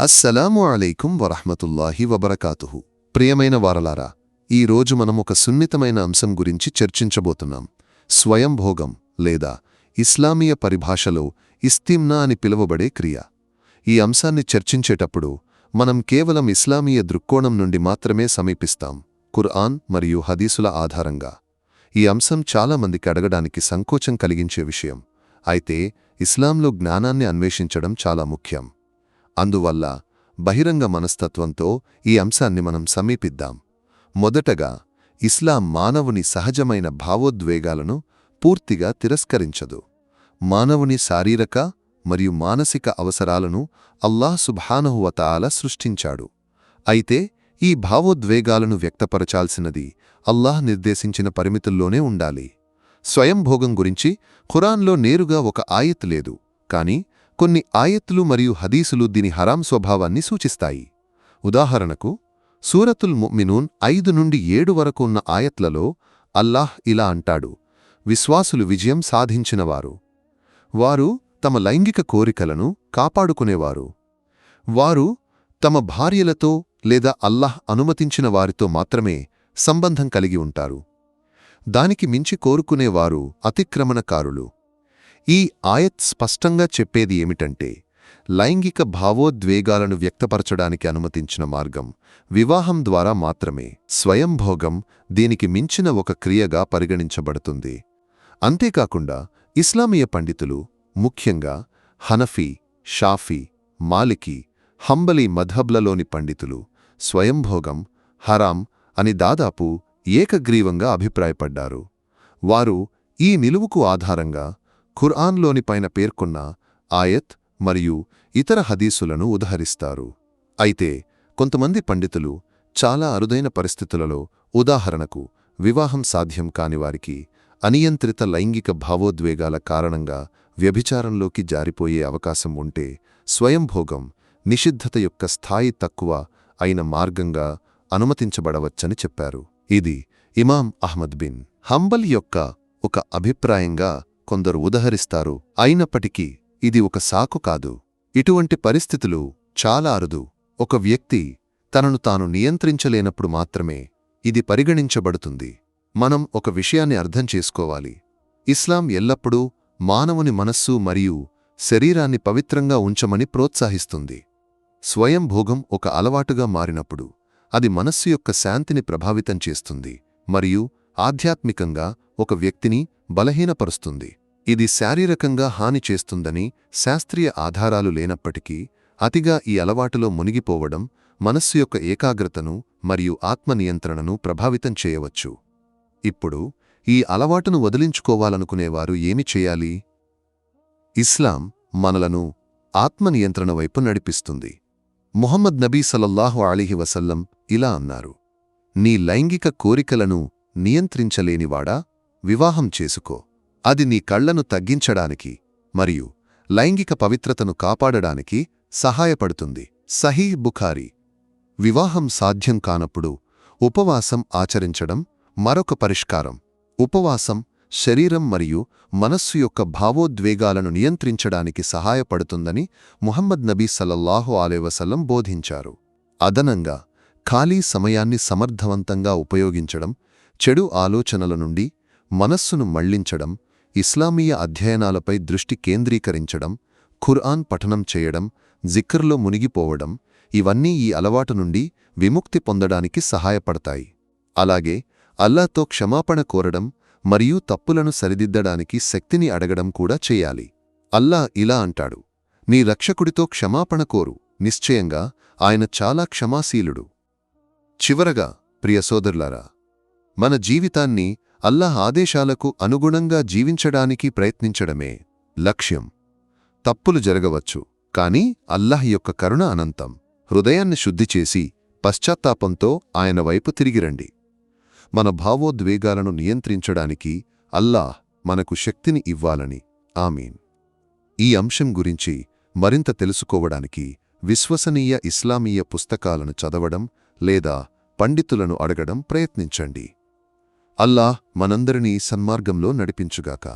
అస్సలాము అలైకుం వరహమతుల్లాహి వబరకాతుహు. ప్రియమైన వారలారా ఈ రోజు మనం ఒక సున్నితమైన అంశం గురించి చర్చించబోతున్నాం. స్వయంభోగం లేదా ఇస్లామీయ పరిభాషలో ఇస్తిమ్నా అని పిలువబడే క్రియ. ఈ అంశాన్ని చర్చించేటప్పుడు మనం కేవలం ఇస్లామీయ దృక్కోణం నుండి మాత్రమే సమీపిస్తాం కుర్ఆన్ మరియు హదీసుల ఆధారంగా. ఈ అంశం చాలా మందికి అడగడానికి సంకోచం కలిగించే విషయం. అయితే ఇస్లాంలో జ్ఞానాన్ని అన్వేషించడం చాలా ముఖ్యం. అందువల్ల బహిరంగ మనస్తత్వంతో ఈ అంశాన్ని మనం సమీపిద్దాం. మొదటగా ఇస్లాం మానవుని సహజమైన భావోద్వేగాలను పూర్తిగా తిరస్కరించదు. మానవుని శారీరక మరియు మానసిక అవసరాలను అల్లాహ్ సుభానహువతాల సృష్టించాడు. అయితే ఈ భావోద్వేగాలను వ్యక్తపరచాల్సినది అల్లాహ్ నిర్దేశించిన పరిమితుల్లోనే ఉండాలి. స్వయంభోగం గురించి ఖురాన్లో నేరుగా ఒక ఆయత్ లేదు. కాని కొన్ని ఆయత్తులు మరియు హదీసులు దీని హరాం స్వభావాన్ని సూచిస్తాయి. ఉదాహరణకు సూరతుల్ ముమ్మినూన్ ఐదు నుండి ఏడు వరకు ఉన్న ఆయత్లలో అల్లాహ్ ఇలా అంటాడు విశ్వాసులు విజయం సాధించినవారు. వారు తమ లైంగిక కోరికలను కాపాడుకునేవారు. వారు తమ భార్యలతో లేదా అల్లాహ్ అనుమతించిన వారితో మాత్రమే సంబంధం కలిగి ఉంటారు. దానికి మించి కోరుకునేవారు అతిక్రమణకారులు. ఈ ఆయత్ స్పష్టంగా చెప్పేది ఏమిటంటే లైంగిక భావోద్వేగాలను వ్యక్తపరచడానికి అనుమతించిన మార్గం వివాహం ద్వారా మాత్రమే స్వయంభోగం దీనికి మించిన ఒక క్రియగా పరిగణించబడుతుంది. అంతేకాకుండా ఇస్లామీయ పండితులు ముఖ్యంగా హనఫీ షాఫీ మాలికి హంబలీ మధబ్లలోని పండితులు స్వయంభోగం హరాం అని దాదాపు ఏకగ్రీవంగా అభిప్రాయపడ్డారు. వారు ఈ నిలువుకు ఆధారంగా ఖుర్ఆన్లోని పైన పేర్కొన్న ఆయత్ మరియు ఇతర హదీసులను ఉదహరిస్తారు. అయితే కొంతమంది పండితులు చాలా అరుదైన పరిస్థితులలో ఉదాహరణకు వివాహం సాధ్యం కానివారికి అనియంత్రిత లైంగిక భావోద్వేగాల కారణంగా వ్యభిచారంలోకి జారిపోయే అవకాశం ఉంటే స్వయంభోగం నిషిద్ధత యొక్క స్థాయి తక్కువ అయిన మార్గంగా అనుమతించబడవచ్చని చెప్పారు. ఇది ఇమాం అహ్మద్ బిన్ హంబల్ యొక్క ఒక అభిప్రాయంగా కొందరు ఉదహరిస్తారు. అయినప్పటికీ ఇది ఒక సాకు కాదు. ఇటువంటి పరిస్థితులు చాలా అరుదు. ఒక వ్యక్తి తనను తాను నియంత్రించలేనప్పుడు మాత్రమే ఇది పరిగణించబడుతుంది. మనం ఒక విషయాన్ని అర్థం చేసుకోవాలి. ఇస్లాం ఎల్లప్పుడూ మానవుని మనస్సు మరియు శరీరాన్ని పవిత్రంగా ఉంచమని ప్రోత్సహిస్తుంది. స్వయం భోగం ఒక అలవాటుగా మారినప్పుడు అది మనస్సు యొక్క శాంతిని ప్రభావితం చేస్తుంది. మరియు ఆధ్యాత్మికంగా ఒక వ్యక్తిని బలహీనపరుస్తుంది. ఇది శారీరకంగా హాని చేస్తుందని శాస్త్రీయ ఆధారాలు లేనప్పటికీ అతిగా ఈ అలవాటులో మునిగిపోవడం మనస్సు యొక్క ఏకాగ్రతను మరియు ఆత్మనియంత్రణను ప్రభావితం చేయవచ్చు. ఇప్పుడు ఈ అలవాటును వదిలించుకోవాలనుకునేవారు ఏమి చేయాలి? ఇస్లాం మనలను ఆత్మనియంత్రణ వైపు నడిపిస్తుంది. ముహమ్మద్ నబీ సలల్లాహు అలీహి వసల్లం ఇలా అన్నారు. నీ లైంగిక కోరికలను నియంత్రించలేనివాడా? వివాహం చేసుకో. అది నీ కళ్ళను తగ్గించడానికి మరియు లైంగిక పవిత్రతను కాపాడడానికి సహాయపడుతుంది. సహీ బుఖారీ. వివాహం సాధ్యం కానప్పుడు ఉపవాసం ఆచరించడం మరొక పరిష్కారం. ఉపవాసం శరీరం మరియు మనస్సు యొక్క భావోద్వేగాలను నియంత్రించడానికి సహాయపడుతుందని ముహమ్మద్ నబీ సల్లల్లాహు ఆలేవసల్లం బోధించారు. అదనంగా ఖాళీ సమయాన్ని సమర్థవంతంగా ఉపయోగించడం చెడు ఆలోచనల నుండి మనస్సును మళ్ళించడం ఇస్లామీయ అధ్యయనాలపై దృష్టి కేంద్రీకరించడం ఖుర్ఆన్ పఠనం చేయడం జిక్కర్లో మునిగిపోవడం ఇవన్నీ ఈ అలవాటు నుండి విముక్తి పొందడానికి సహాయపడతాయి. అలాగే అల్లాతో క్షమాపణ కోరడం మరియు తప్పులను సరిదిద్దడానికి శక్తిని అడగడం కూడా చేయాలి. అల్లా ఇలా అంటాడు నీ రక్షకుడితో క్షమాపణ కోరు నిశ్చయంగా ఆయన చాలా క్షమాశీలుడు. చివరగా ప్రియ సోదరులారా మన జీవితాన్ని అల్లాహ్ ఆదేశాలకు అనుగుణంగా జీవించడానికి ప్రయత్నించడమే లక్ష్యం. తప్పులు జరగవచ్చు కాని అల్లాహ్ యొక్క కరుణ అనంతం. హృదయాన్ని శుద్ధి చేసి పశ్చాత్తాపంతో ఆయన వైపు తిరిగిరండి మన భావోద్వేగాలను నియంత్రించడానికి అల్లాహ్ మనకు శక్తిని ఇవ్వాలని. ఆమీన్. ఈ అంశం గురించి మరింత తెలుసుకోవడానికి విశ్వసనీయ ఇస్లామీయ పుస్తకాలను చదవడం లేదా పండితులను అడగడం ప్రయత్నించండి. అల్లాహ్ మనందరినీ సన్మార్గంలో నడిపించుగాక.